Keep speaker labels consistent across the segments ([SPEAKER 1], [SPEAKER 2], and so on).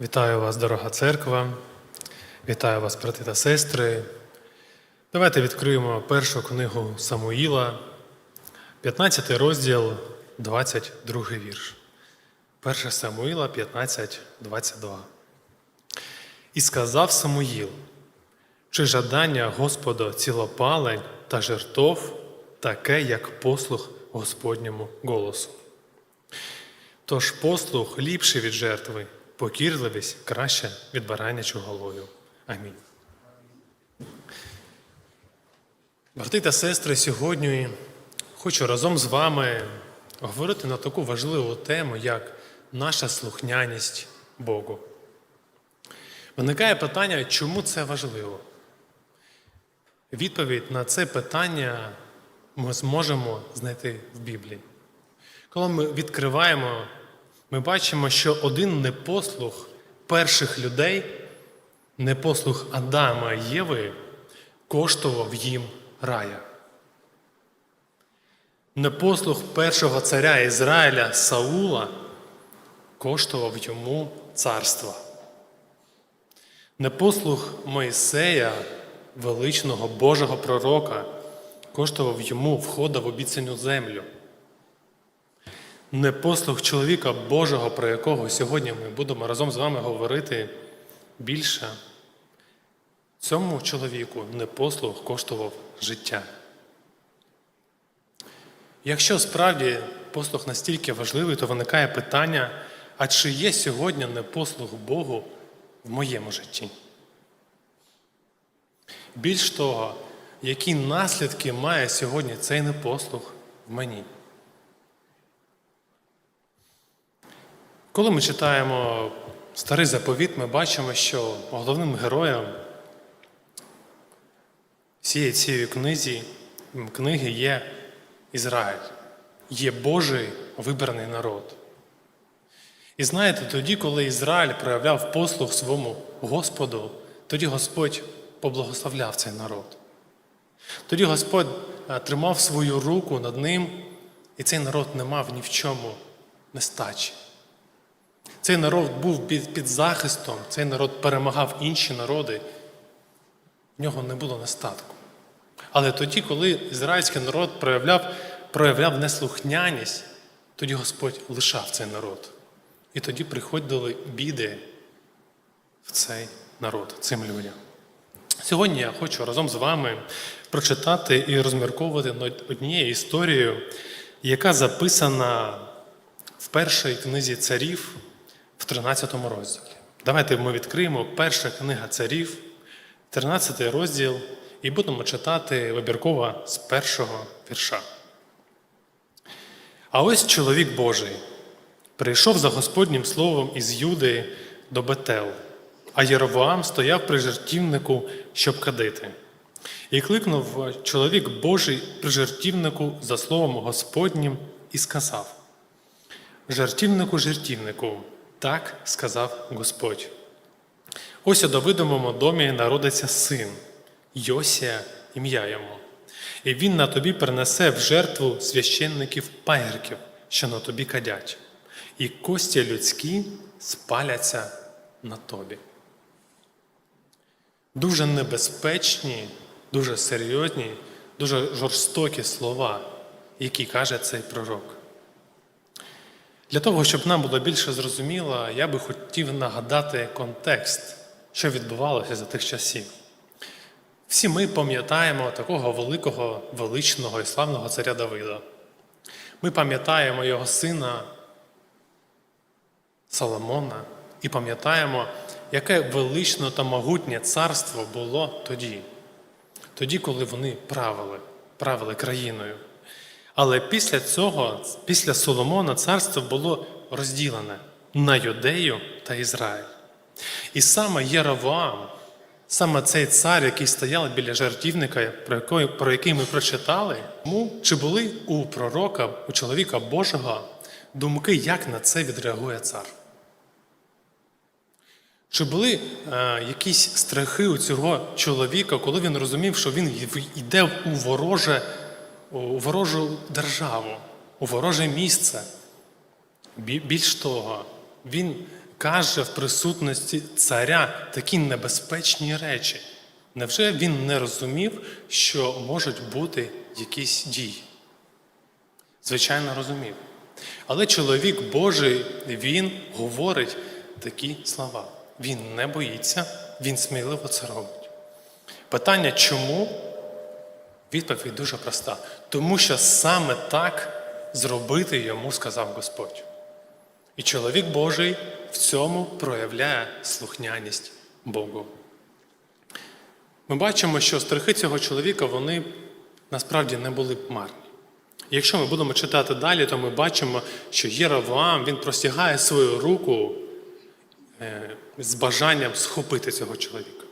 [SPEAKER 1] Вітаю вас, дорога церква. Вітаю вас, брати та сестри. Давайте відкриємо першу книгу Самуїла, 15 розділ, 22 вірш. 1 Самуїла 15, 22. І сказав Самуїл, чи жадання Господа цілопалень та жертов таке, як послух Господньому голосу. Тож послух ліпший від жертви, покірливість краще від баранячого головю. Амінь. Брати та сестри, сьогодні хочу разом з вами говорити на таку важливу тему, як наша слухняність Богу. Виникає питання, чому це важливо? Відповідь на це питання ми зможемо знайти в Біблії. Коли ми відкриваємо, ми бачимо, що один непослух перших людей, непослух Адама і Єви, коштував їм рая. Непослух першого царя Ізраїля Саула коштував йому царства. Непослух Моїсея, величного Божого пророка, коштував йому входа в обіцяну землю. Непослух чоловіка Божого, про якого сьогодні ми будемо разом з вами говорити більше, цьому чоловіку непослух коштував життя. Якщо справді послух настільки важливий, то виникає питання, а чи є сьогодні непослух Богу в моєму житті? Більш того, які наслідки має сьогодні цей непослух в мені? Коли ми читаємо старий заповіт, ми бачимо, що головним героєм всієї цієї книзі, книги є Ізраїль, є Божий вибраний народ. І знаєте, тоді, коли Ізраїль проявляв послуг своєму Господу, тоді Господь поблагословляв цей народ. Тоді Господь е, тримав свою руку над ним, і цей народ не мав ні в чому нестачі. Цей народ був під, під захистом, цей народ перемагав інші народи, в нього не було нестатку. Але тоді, коли ізраїльський народ проявляв, проявляв неслухняність, тоді Господь лишав цей народ. І тоді приходили біди в цей народ, цим людям. Сьогодні я хочу разом з вами прочитати і розмірковувати над однією історією, яка записана в першій книзі царів в 13 розділі. Давайте ми відкриємо перша книга царів, 13 розділ, і будемо читати вибірково з першого вірша. А ось чоловік Божий прийшов за Господнім словом із Юди до Бетел, а Єровоам стояв при жертівнику, щоб кадити. І кликнув чоловік Божий при жертівнику за словом Господнім і сказав: Жертівнику, жертівнику, так сказав Господь. Ось у Давидовому домі народиться син, Йосія ім'я йому, і він на тобі принесе в жертву священників пагірків, що на тобі кадять, і кості людські спаляться на тобі. Дуже небезпечні, дуже серйозні, дуже жорстокі слова, які каже цей пророк. Для того, щоб нам було більше зрозуміло, я би хотів нагадати контекст, що відбувалося за тих часів. Всі ми пам'ятаємо такого великого, величного і славного царя Давида. Ми пам'ятаємо його сина Соломона і пам'ятаємо, яке величне та могутнє царство було тоді, тоді, коли вони правили, правили країною. Але після цього, після Соломона, царство було розділене на Юдею та Ізраїль. І саме Єровоам, саме цей цар, який стояв біля жертівника, про який, про який ми прочитали, тому чи були у пророка, у чоловіка Божого думки, як на це відреагує цар? Чи були е, якісь страхи у цього чоловіка, коли він розумів, що він йде у вороже у ворожу державу, у вороже місце. Більш того, він каже в присутності царя такі небезпечні речі? Невже він не розумів, що можуть бути якісь дії? Звичайно, розумів. Але чоловік Божий, він говорить такі слова. Він не боїться, він сміливо це робить. Питання чому? Відповідь дуже проста. Тому що саме так зробити йому сказав Господь. І чоловік Божий в цьому проявляє слухняність Богу. Ми бачимо, що страхи цього чоловіка вони насправді не були марні. Якщо ми будемо читати далі, то ми бачимо, що Єровоам він простягає свою руку е, з бажанням схопити цього чоловіка.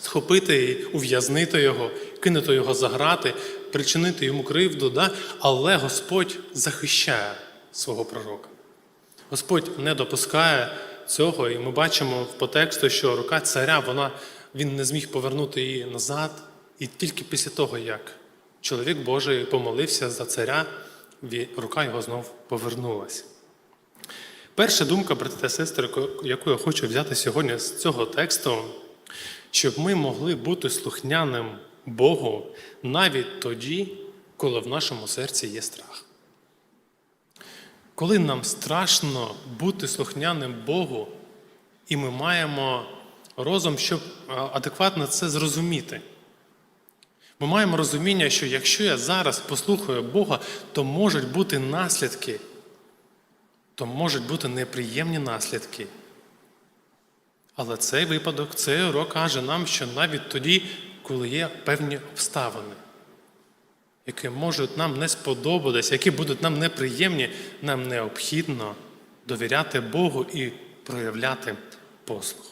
[SPEAKER 1] Схопити і ув'язнити його, кинути його за грати, причинити йому кривду, да? але Господь захищає свого пророка. Господь не допускає цього, і ми бачимо по тексту, що рука царя, вона, він не зміг повернути її назад. І тільки після того, як чоловік Божий помолився за царя, рука його знов повернулася. Перша думка, брати та сестри, яку я хочу взяти сьогодні з цього тексту, щоб ми могли бути слухняним Богу навіть тоді, коли в нашому серці є страх. Коли нам страшно бути слухняним Богу, і ми маємо розум, щоб адекватно це зрозуміти. Ми маємо розуміння, що якщо я зараз послухаю Бога, то можуть бути наслідки, то можуть бути неприємні наслідки. Але цей випадок, цей урок каже нам, що навіть тоді, коли є певні обставини, які можуть нам не сподобатися, які будуть нам неприємні, нам необхідно довіряти Богу і проявляти послух.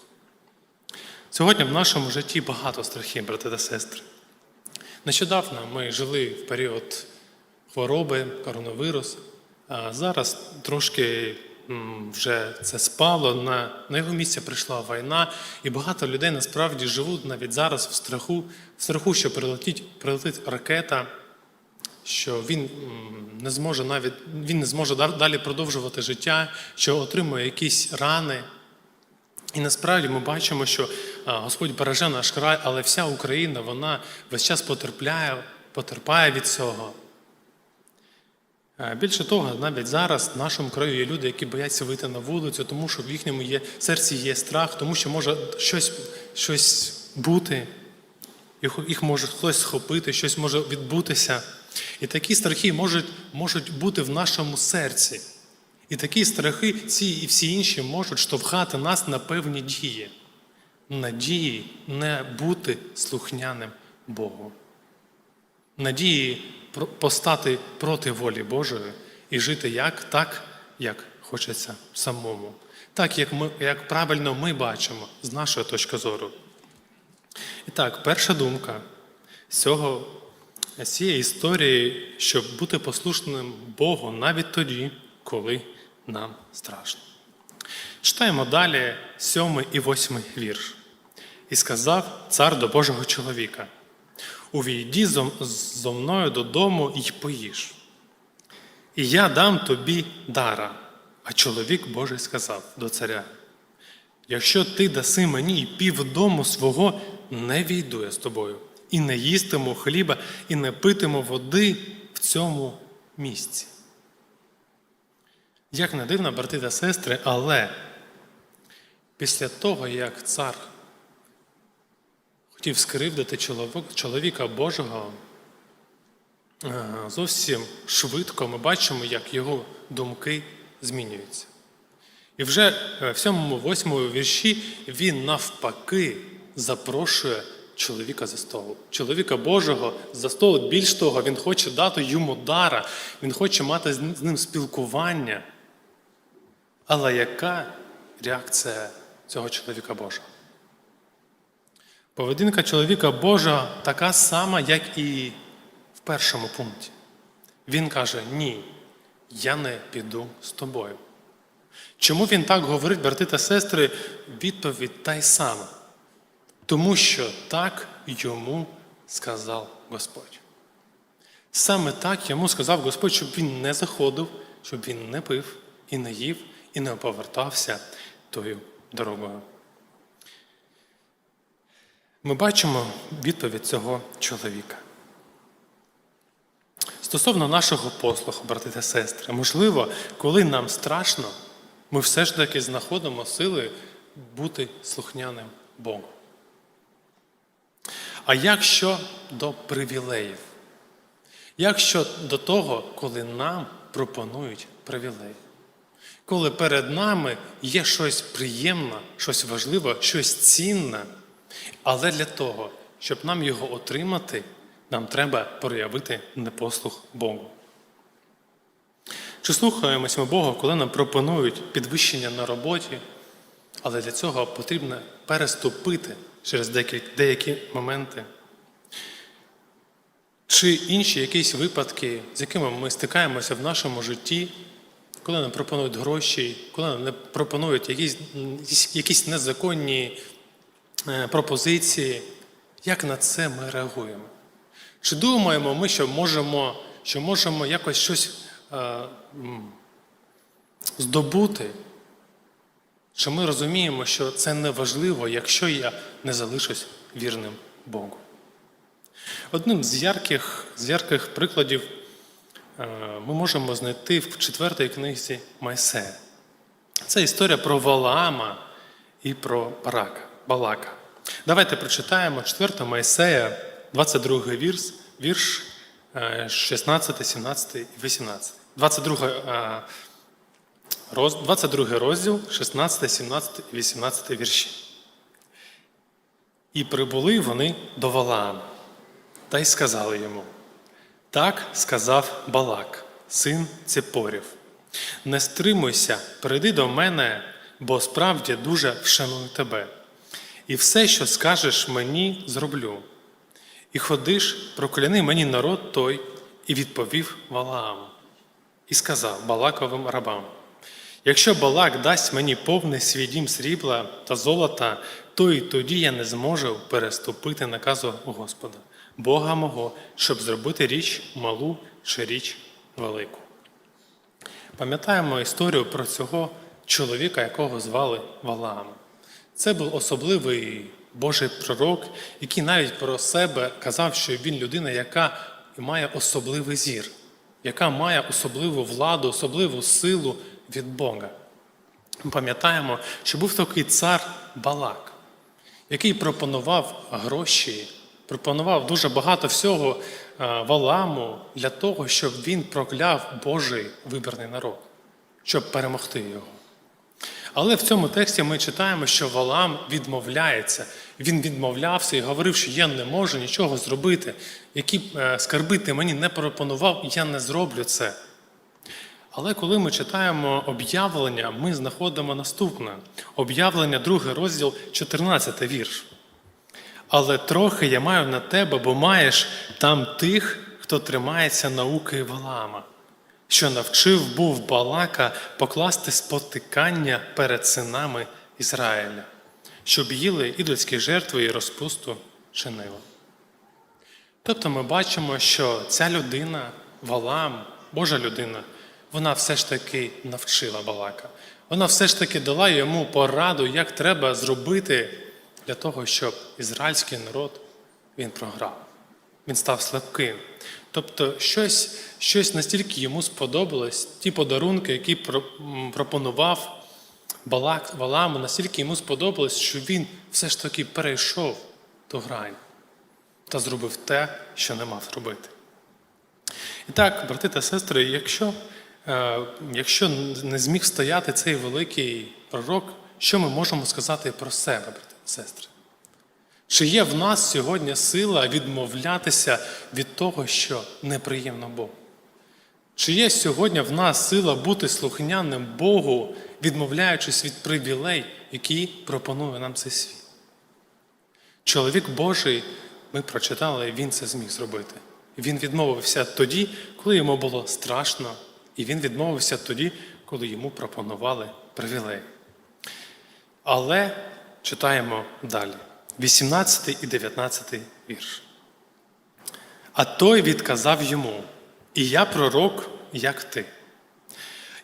[SPEAKER 1] Сьогодні в нашому житті багато страхів, брати та сестри. Нещодавно ми жили в період хвороби, коронавірус, а зараз трошки вже це спало. На, на його місце прийшла війна, і багато людей насправді живуть навіть зараз в страху, в страху, що прилетить, прилетить ракета, що він не зможе навіть він не зможе да- далі продовжувати життя, що отримує якісь рани. І насправді ми бачимо, що Господь береже наш край, але вся Україна вона весь час потерпляє, потерпає від цього. Е, Більше того, навіть зараз в нашому краю є люди, які бояться вийти на вулицю, тому що в їхньому є, серці є страх, тому що може щось, щось бути, їх, може хтось схопити, щось може відбутися. І такі страхи можуть, можуть бути в нашому серці. І такі страхи, ці і всі інші можуть штовхати нас на певні дії, надії не бути слухняним Богу, надії постати проти волі Божої і жити як так, як хочеться самому, так як, ми, як правильно ми бачимо з нашої точки зору. І так, перша думка цього цієї історії, щоб бути послушним Богу навіть тоді, коли нам страшно. Читаємо далі сьомий і восьмий вірш. І сказав цар до Божого чоловіка: Увійді зо мною додому і поїж. І я дам тобі дара. А чоловік Божий сказав до царя: Якщо ти даси мені і півдому свого, не війду я з тобою, і не їстиму хліба, і не питиму води в цьому місці. Як не дивно, брати та сестри, але після того, як цар хотів скривдити чоловіка Божого, е, зовсім швидко ми бачимо, як його думки змінюються. І вже е, в сьомому, восьмому вірші він навпаки запрошує чоловіка за столу. Чоловіка Божого за столу. Більш того, він хоче дати йому дара, він хоче мати з ним спілкування. Але яка реакція цього чоловіка Божого? Поведінка чоловіка Божого така сама, як і в першому пункті. Він каже: Ні, я не піду з тобою. Чому він так говорить, брати та сестри? Відповідь та й сама. Тому що так йому сказав Господь. Саме так йому сказав Господь, щоб він не заходив, щоб він не пив і не їв, і не повертався тою дорогою. Ми бачимо відповідь цього чоловіка. Стосовно нашого послуху, брати та сестри, можливо, коли нам страшно, ми все ж таки знаходимо сили бути слухняним Богу. А як щодо привілеїв? Як щодо того, коли нам пропонують привілеї? Коли перед нами є щось приємне, щось важливе, щось цінне, але для того, щоб нам його отримати, нам треба проявити непослух Богу. Чи слухаємось ми Бога, коли нам пропонують підвищення на роботі, але для цього потрібно переступити через деякі, моменти? Чи інші якісь випадки, з якими ми стикаємося в нашому житті, коли нам пропонують гроші, коли нам пропонують якісь, якісь незаконні пропозиції, як на це ми реагуємо? Чи думаємо ми, що можемо, що можемо якось щось е, здобути? Чи ми розуміємо, що це не важливо, якщо я не залишусь вірним Богу? Одним з ярких, з ярких прикладів е, ми можемо знайти в четвертій книзі Майсея. Це історія про Валаама і про Барака, Балака. Давайте прочитаємо 4 Майсея, 22 вірш, вірш е, 16, 17 і 18. 22, е, роз, 22 розділ, 16, 17 і 18 вірші. І прибули вони до Валаама, та й сказали йому: Так сказав Балак, син Цепорів. Не стримуйся, прийди до мене, бо справді дуже вшаную тебе. І все, що скажеш мені, зроблю. І ходиш, прокляни мені народ той, і відповів Валааму. І сказав Балаковим рабам: Якщо Балак дасть мені повний свій дім срібла та золота, то і тоді я не зможу переступити наказу Господа, Бога мого, щоб зробити річ малу чи річ велику. Пам'ятаємо історію про цього чоловіка, якого звали Валаам. Це був особливий Божий пророк, який навіть про себе казав, що він людина, яка має особливий зір, яка має особливу владу, особливу силу від Бога. Ми пам'ятаємо, що був такий цар Балак, який пропонував гроші, пропонував дуже багато всього е, Валааму для того, щоб він прокляв Божий вибраний народ, щоб перемогти його. Але в цьому тексті ми читаємо, що Валаам відмовляється. Він відмовлявся і говорив, що я не можу нічого зробити. Які е, скарби ти мені не пропонував, я не зроблю це. Але коли ми читаємо об'явлення, ми знаходимо наступне: об'явлення, другий розділ, 14 вірш. Але трохи я маю на тебе, бо маєш там тих, хто тримається науки Валаама, що навчив був Балака покласти спотикання перед синами Ізраїля, щоб їли ідольські жертви і розпусту чинили. Тобто ми бачимо, що ця людина, Валаам, Божа людина, вона все ж таки навчила Балака. Вона все ж таки дала йому пораду, як треба зробити для того, щоб ізраїльський народ він програв. Він став слабким. Тобто щось, щось настільки йому сподобалось, ті подарунки, які пропонував Балак Валаму, настільки йому сподобалось, що він все ж таки перейшов ту грань та зробив те, що не мав робити. І так, брати та сестри, якщо, е, якщо не зміг стояти цей великий пророк, що ми можемо сказати про себе, брати та сестри? Чи є в нас сьогодні сила відмовлятися від того, що неприємно Богу? Чи є сьогодні в нас сила бути слухняним Богу, відмовляючись від привілей, які пропонує нам цей світ? Чоловік Божий, ми прочитали, він це зміг зробити. Він відмовився тоді, коли йому було страшно, і він відмовився тоді, коли йому пропонували привілеї. Але читаємо далі. 18 і 19 вірш. А той відказав йому: І я пророк, як ти.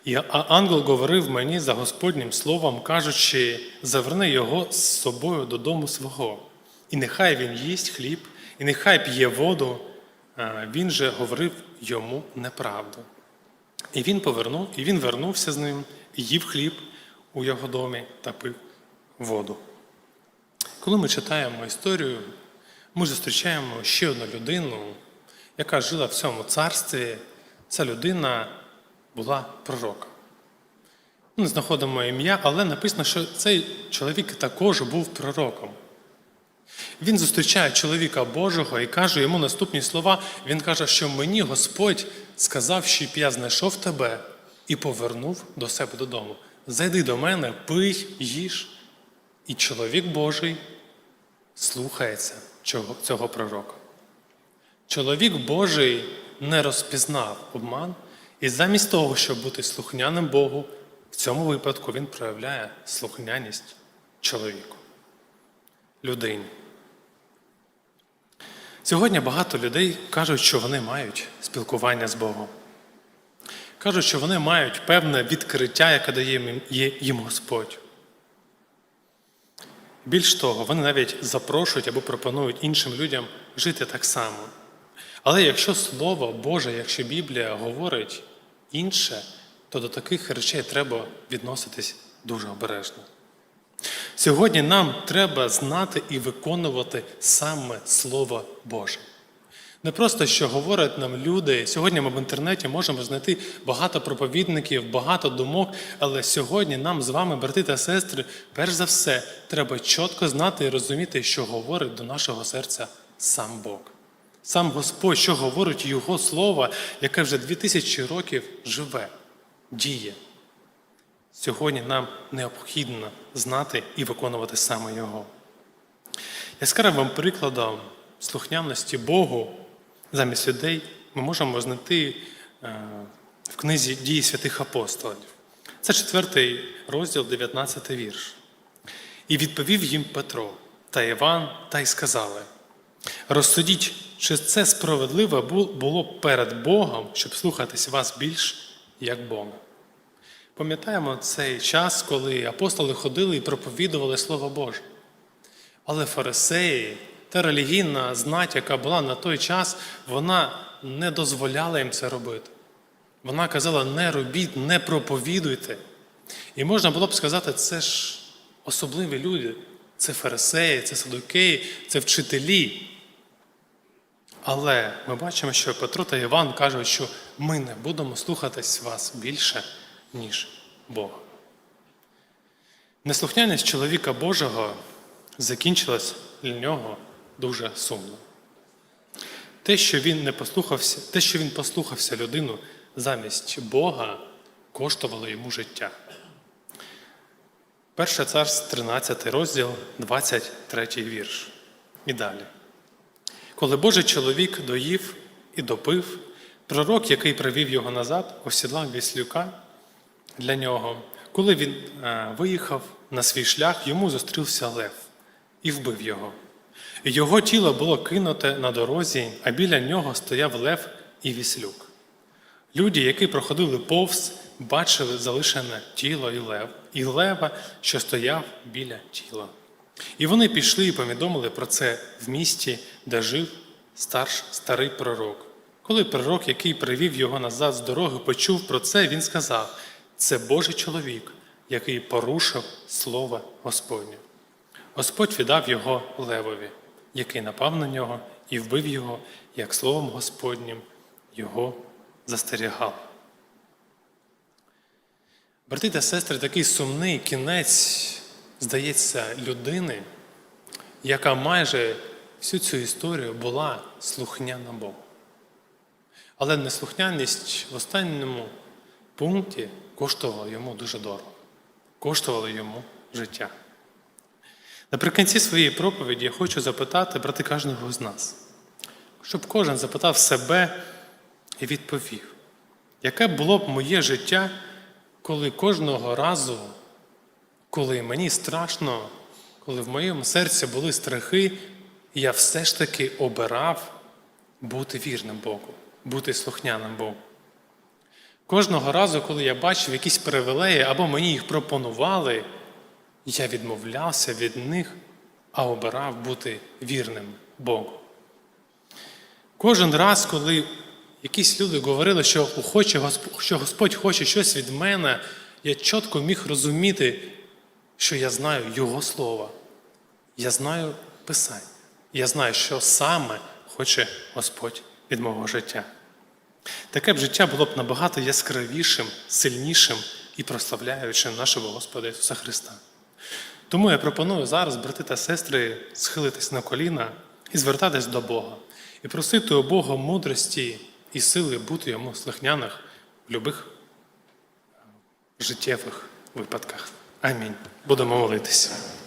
[SPEAKER 1] І ангел говорив мені за Господнім словом, кажучи, заверни його з собою додому свого, і нехай він їсть хліб, і нехай п'є воду. Він же говорив йому неправду. І він повернув, і він вернувся з ним, і їв хліб у його домі та пив воду. Коли ми читаємо історію, ми зустрічаємо ще одну людину, яка жила в цьому царстві. Ця людина була пророком. Ми знаходимо ім'я, але написано, що цей чоловік також був пророком. Він зустрічає чоловіка Божого і каже йому наступні слова. Він каже, що мені Господь сказав, щоб я знайшов тебе і повернув до себе додому. Зайди до мене, пий, їж. І чоловік Божий слухається цього, пророка. Чоловік Божий не розпізнав обман, і замість того, щоб бути слухняним Богу, в цьому випадку він проявляє слухняність чоловіку, людині. Сьогодні багато людей кажуть, що вони мають спілкування з Богом. Кажуть, що вони мають певне відкриття, яке дає їм Господь. Більш того, вони навіть запрошують або пропонують іншим людям жити так само. Але якщо Слово Боже, якщо Біблія говорить інше, то до таких речей треба відноситись дуже обережно. Сьогодні нам треба знати і виконувати саме Слово Боже. Не просто що говорять нам люди. Сьогодні ми в інтернеті можемо знайти багато проповідників, багато думок, але сьогодні нам з вами, брати та сестри, перш за все, треба чітко знати і розуміти, що говорить до нашого серця сам Бог. Сам Господь, що говорить Його Слово, яке вже дві тисячі років живе, діє. Сьогодні нам необхідно знати і виконувати саме Його. Яскравим прикладом слухняності Богу замість людей ми можемо знайти е, в книзі дії святих апостолів. Це четвертий розділ, 19 вірш. І відповів їм Петро та Іван, та й сказали: розсудіть, чи це справедливо бу- було перед Богом, щоб слухатись вас більш як Бога. Пам'ятаємо цей час, коли апостоли ходили і проповідували Слово Боже. Але фарисеї та релігійна знать, яка була на той час, вона не дозволяла їм це робити. Вона казала: не робіть, не проповідуйте. І можна було б сказати, це ж особливі люди, це фарисеї, це садукеї, це вчителі. Але ми бачимо, що Петро та Іван кажуть, що ми не будемо слухатись вас більше, ніж Бога. Неслухняність чоловіка Божого закінчилась для нього дуже сумно. Те, що він не послухався, те, що він послухався людину замість Бога, коштувало йому життя. Перше царств, 13 розділ, 23 вірш. І далі. Коли Божий чоловік доїв і допив, пророк, який привів його назад, осідлав віслюка для нього. Коли він е, виїхав на свій шлях, йому зустрівся лев і вбив його. Його тіло було кинуте на дорозі, а біля нього стояв лев і віслюк. Люди, які проходили повз, бачили залишене тіло і лев, і лева, що стояв біля тіла. І вони пішли і повідомили про це в місті, де жив старш, старий пророк. Коли пророк, який привів його назад з дороги, почув про це, він сказав: це Божий чоловік, який порушив слово Господнє. Господь віддав його левові, який напав на нього і вбив його, як словом Господнім його застерігав. Брати та сестри, такий сумний кінець, здається, людини, яка майже всю цю історію була слухняна Богу. Але неслухняність в останньому пункті коштувала йому дуже дорого, коштувала йому життя. Наприкінці своєї проповіді я хочу запитати брати кожного з нас, щоб кожен запитав себе і відповів, яке було б моє життя, коли кожного разу, коли мені страшно, коли в моєму серці були страхи, я все ж таки обирав бути вірним Богу, бути слухняним Богу. Кожного разу, коли я бачив якісь привілеї або мені їх пропонували, я відмовлявся від них, а обирав бути вірним Богу. Кожен раз, коли якісь люди говорили, що, що Господь хоче щось від мене, я чітко міг розуміти, що я знаю Його Слово, я знаю Писання, я знаю, що саме хоче Господь від мого життя. Таке б життя було б набагато яскравішим, сильнішим і прославляючим нашого Господа Ісуса Христа. Тому я пропоную зараз, брати та сестри, схилитись на коліна і звертатись до Бога, і просити у Бога мудрості і сили бути йому слухняних в любих життєвих випадках. Амінь. Будемо молитися.